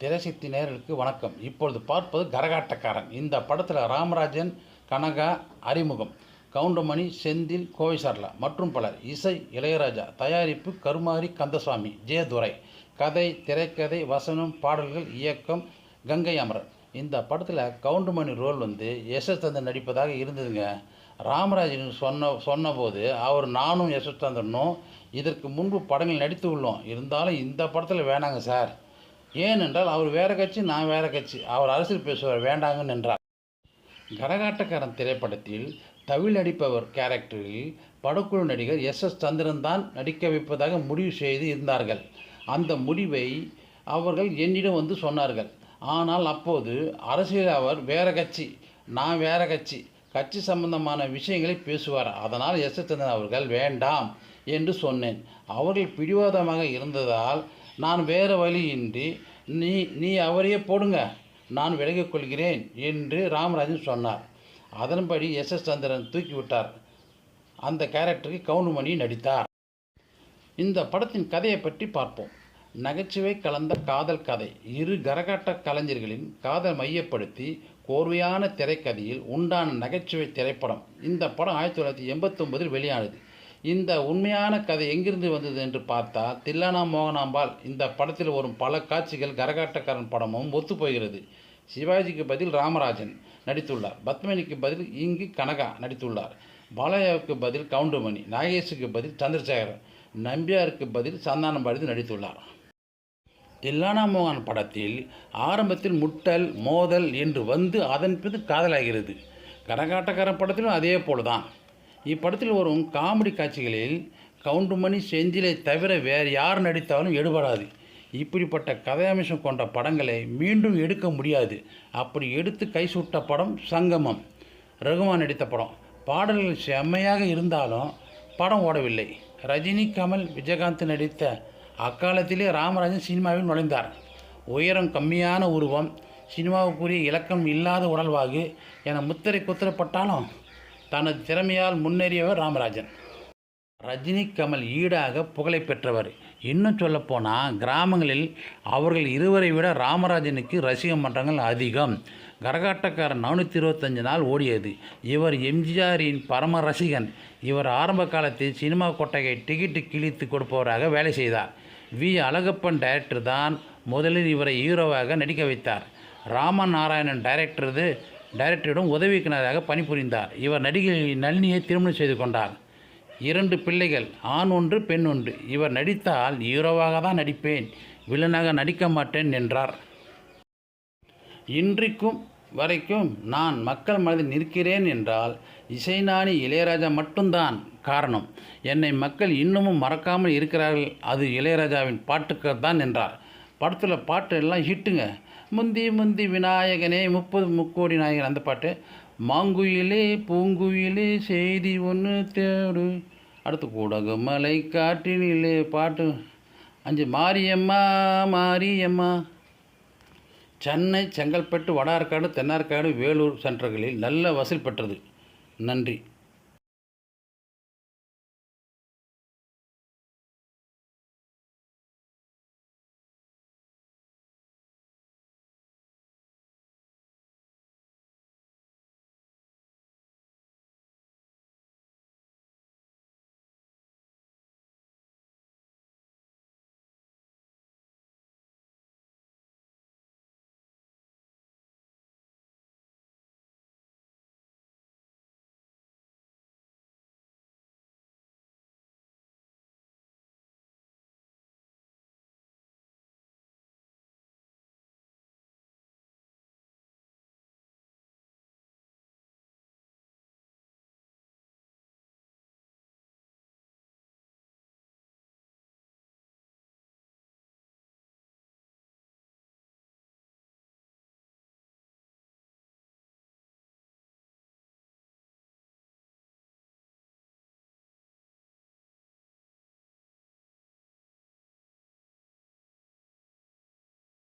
திரைசக்தி நேர்களுக்கு வணக்கம். இப்பொழுது பார்ப்பது கரகாட்டக்காரன். இந்த படத்தில் ராமராஜன் கனகா அறிமுகம். கவுண்டமணி செந்தில் கோவை சரளா மற்றும் பலர். இசை இளையராஜா. தயாரிப்பு கருமாரி கந்தசாமி ஜெயதுரை. கதை திரைக்கதை வசனம் பாடல்கள் இயக்கம் கங்கை அமரன் இந்த படத்தில் கவுண்டமணி ரோல் வந்து யசஸ்தந்தன் நடிப்பதாக இருந்ததுங்க. ராமராஜன் சொன்ன சொன்னபோது அவர் நானும் யசஸ்தந்தனும் இதற்கு முன்பு படங்கள் நடித்து உள்ளோம் இருந்தாலும் இந்த படத்தில் வேணாங்க சார். ஏனென்றால் அவர் வேற கட்சி நான் வேற கட்சி. அவர் அரசியல் பேசுவார் வேண்டாங்கன்னு என்றார் கரகாட்டக்காரன் திரைப்படத்தில் தவில் நடிப்பவர் கேரக்டரில் படக்குழு நடிகர் எஸ். எஸ். சந்திரன் தான் நடிக்க வைப்பதாக முடிவு செய்து இருந்தார்கள். அந்த முடிவை அவர்கள் என்னிடம் வந்து சொன்னார்கள். ஆனால் அப்போது அரசியல் அவர் வேற கட்சி நான் வேற கட்சி கட்சி சம்பந்தமான விஷயங்களை பேசுவார். அதனால் எஸ். எஸ். சந்திரன் அவர்கள் வேண்டாம் என்று சொன்னேன். அவர்கள் பிடிவாதமாக இருந்ததால் நான் வேறு வழியின்றி நீ நீ அவரையே போடுங்க நான் விலகிக் கொள்கிறேன் என்று ராமராஜன் சொன்னார். அதன்படி எஸ். எஸ். சந்திரன் தூக்கிவிட்டார் அந்த கேரக்டருக்கு கவுனுமணி நடித்தார். இந்த படத்தின் கதையை பற்றி பார்ப்போம். நகைச்சுவை கலந்த காதல் கதை. இரு கரகாட்ட கலைஞர்களின் காதல் மையப்படுத்தி கோர்வையான திரைக்கதையில் உண்டான நகைச்சுவை திரைப்படம். இந்த படம் ஆயிரத்தி தொள்ளாயிரத்தி எண்பத்தொம்பதில் வெளியானது. இந்த உண்மையான கதை எங்கிருந்து வந்தது என்று பார்த்தா தில்லானா மோகனாம்பாள் இந்த படத்தில் வரும் பல காட்சிகள் கரகாட்டக்காரன் படமும் ஒத்துப்போகிறது சிவாஜிக்கு பதில் ராமராஜன் நடித்துள்ளார். பத்மினிக்கு பதில் இங்கு கனகா நடித்துள்ளார். பாலையாவுக்கு பதில் கவுண்டுமணி நாகேஷுக்கு பதில் சந்திரசேகரன் நம்பியாருக்கு பதில் சந்தானம் பாரதி நடித்துள்ளார். தில்லானா மோகன் படத்தில் ஆரம்பத்தில் முட்டல் மோதல் என்று வந்து அதன் பிறகு காதலாகிறது. கரகாட்டக்காரன் படத்திலும் அதே போலதான் இப்படத்தில் வரும் காமெடி காட்சிகளில் கவுண்டுமணி செந்திலை தவிர வேறு யார் நடித்தாலும் எடுபடாது. இப்படிப்பட்ட கதையம்சம் கொண்ட படங்களை மீண்டும் எடுக்க முடியாது. அப்படி எடுத்து கை சுட்ட படம் சங்கமம். ரகுமான் நடித்த படம். பாடல்கள் செம்மையாக இருந்தாலும் படம் ஓடவில்லை. ரஜினி கமல் விஜயகாந்த் நடித்த அக்காலத்திலே ராமராஜன் சினிமாவில் நுழைந்தார். உயரம் கம்மியான உருவம். சினிமாவுக்குரிய இலக்கம் இல்லாத உடல்வாகு என முத்திரை குத்திரப்பட்டாலும் தனது திறமையால் முன்னேறியவர் ராமராஜன். ரஜினி கமல் ஈடாக புகழை பெற்றவர். இன்னும் சொல்லப்போனால் கிராமங்களில் அவர்கள் இருவரை விட ராமராஜனுக்கு ரசிக மன்றங்கள் அதிகம். கரகாட்டக்காரன் நானூற்றி இருபத்தஞ்சு நாள் ஓடியது. இவர் எம்ஜிஆரின் பரம ரசிகன். இவர் ஆரம்ப காலத்தில் சினிமா கொட்டகை டிக்கெட்டு கிழித்து கொடுப்பவராக வேலை செய்தார். வி. அழகப்பன் டைரக்டர் தான் முதலில் இவரை ஹீரோவாக நடிக்க வைத்தார். ராம நாராயணன் டைரக்டரது டைரக்டரிடம் உதவிக்கினராக பணிபுரிந்தார். இவர் நடிகை நளினியை திருமணம் செய்து கொண்டார். இரண்டு பிள்ளைகள் ஆண் ஒன்று பெண் ஒன்று. இவர் நடித்தால் ஹீரோவாக தான் நடிப்பேன் வில்லனாக நடிக்க மாட்டேன் என்றார். இன்றைக்கும் வரைக்கும் நான் மக்கள் மனதில் நிற்கிறேன் என்றால் இசைஞானி இளையராஜா மட்டும்தான் காரணம். என்னை மக்கள் இன்னமும் மறக்காமல் இருக்கிறார்கள். அது இளையராஜாவின் பாட்டுக்கள் தான் என்றார். படத்தில் பாட்டு எல்லாம் ஹிட்டுங்க. முந்தி முந்தி விநாயகனே முப்பது முக்கோடி நாயகன். அந்த பாட்டு மாங்குயிலே பூங்குயிலே செய்தி ஒன்று தேடு. அடுத்து கூடகு மலை காட்டினிலே பாட்டு. அஞ்சு மாரியம்மா மாரியம்மா. சென்னை செங்கல்பட்டு வடார்காடு தென்னார்காடு வேலூர் சென்டர்களில் நல்ல வசூல் பெற்றது. நன்றி.